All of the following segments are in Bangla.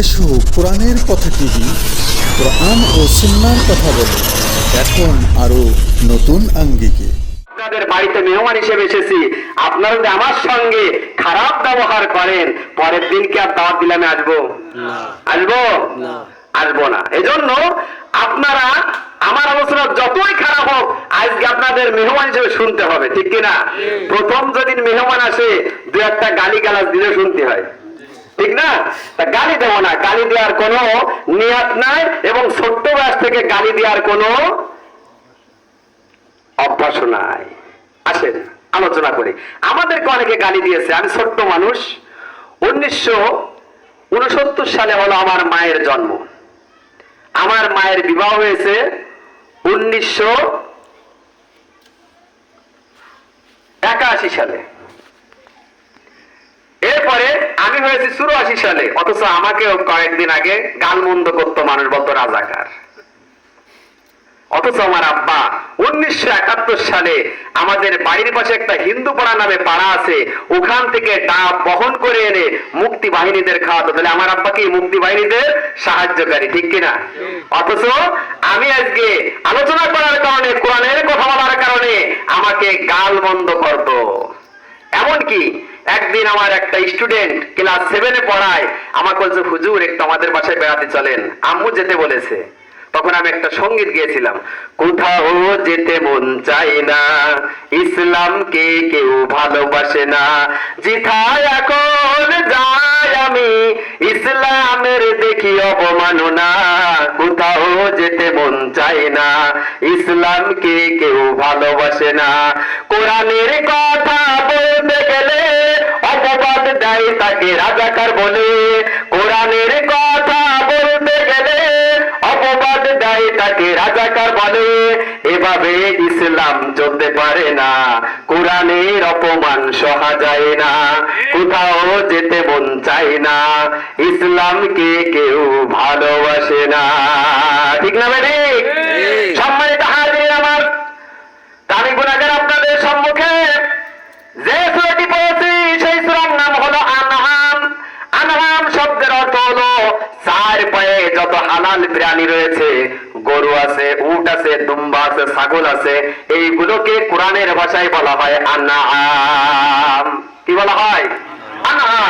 এসো কোরআনের কথা টিভি কোরআন ও সুন্নার কথা বলে। এখন আরও নতুন আঙ্গিকে। আপনাদের বাড়িতে মেহমান হিসেবে এসেছি। আপনারা যদি আমার সঙ্গে খারাপ ব্যবহার করেন পরের দিন কি আর দাওয়াত দিলে আমি আসব? আসব? আসব না। এজন্য আপনারা আমার আলোচনা যতই খারাপ হোক আজকে আপনাদের মেহমান হিসেবে শুনতে হবে ঠিক কিনা? প্রথম যেদিন মেহমান আসে দু একটা গালি গালাজ দিলে শুনতে হয়। ঠিক না? তা গালি দেবো না। গালি দেওয়ার কোনো নিয়াত নাই এবং ছোট্ট বয়স থেকে গালি দেওয়ার কোনো অভ্যাস নাই। আসেন, আলোচনা করি। আমাদেরকে অনেকে গালি দিয়েছে, আমি ছোট্ট মানুষ। উনিশশো উনসত্তর সালে হলো আমার মায়ের জন্ম। আমার মায়ের বিবাহ হয়েছে উনিশশো একাশি সালে এরপরে আমি হয়েছি চুরাশি সালে। অথচ আমাকেও কয়েকদিন আগে গালমন্দ করতো মানুষ বলতো রাজাকার। অথচ আমার আব্বা উনিশশো একাত্তর সালে আমাদের বাড়ির পাশে একটা হিন্দু পাড়া নামে পাড়া আছে, ওখান থেকে ডাব বহন করে এনে মুক্তি বাহিনীদের খাওয়াতো। তাহলে আমার আব্বা কি মুক্তি বাহিনীদের সাহায্যকারী, ঠিক কিনা? অথচ আমি আজকে আলোচনা করার কারণে, কোরআনের কথা বলার কারণে আমাকে গাল বন্ধ করতো। এমনকি একদিন আমার একটা স্টুডেন্ট ক্লাস সেভেনে পড়ায়, আমাকে বলছে, হুজুর, একটু আমাদের বাসায় বেড়াতে চলেন। আম্মু যেতে বলেছে। তখন আমি একটা সংগীত গিয়েছিলাম। কোথাও যেতে মন চাই না, ইসলামকে কেউ ভালোবাসে না। জিথায় এখন যাই আমি, ইসলামের দেখি অবমাননা। কোথাও যেতে মন চাই না, ইসলামকে কেউ ভালোবাসে না। কোরআনের কথা তাকে রাজাকার বলে, কোরআনের কথা বলতে গেলে অপবাদ দেয় তাকে রাজাকার বলে। এভাবে ইসলাম চলতে পারে না, কোরআনের অপমান সহা যায় না, কোথাও যেতে মন চায় না, ইসলামকে কেউ ভালোবাসে না। ঠিক না ভাই শব্দের হলো চার পায়ে যত হালাল প্রাণী রয়েছে, গরু আছে, উট আছে, দুম্বা আছে, ছাগল আছে, এইগুলোকে কোরআনের ভাষায় বলা হয় আনা কি বলা হয়? আনহাম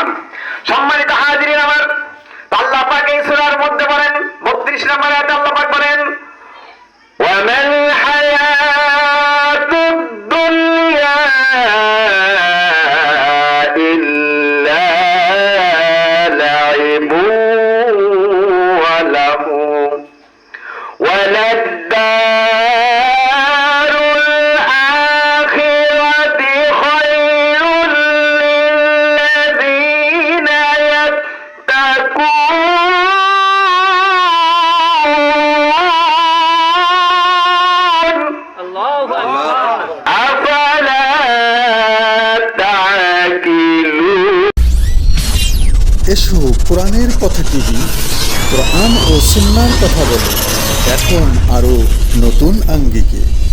কোরআনের কথা টিভি কোরআন ও সুন্নার কথা বলে। এখন আরও নতুন আঙ্গিকে।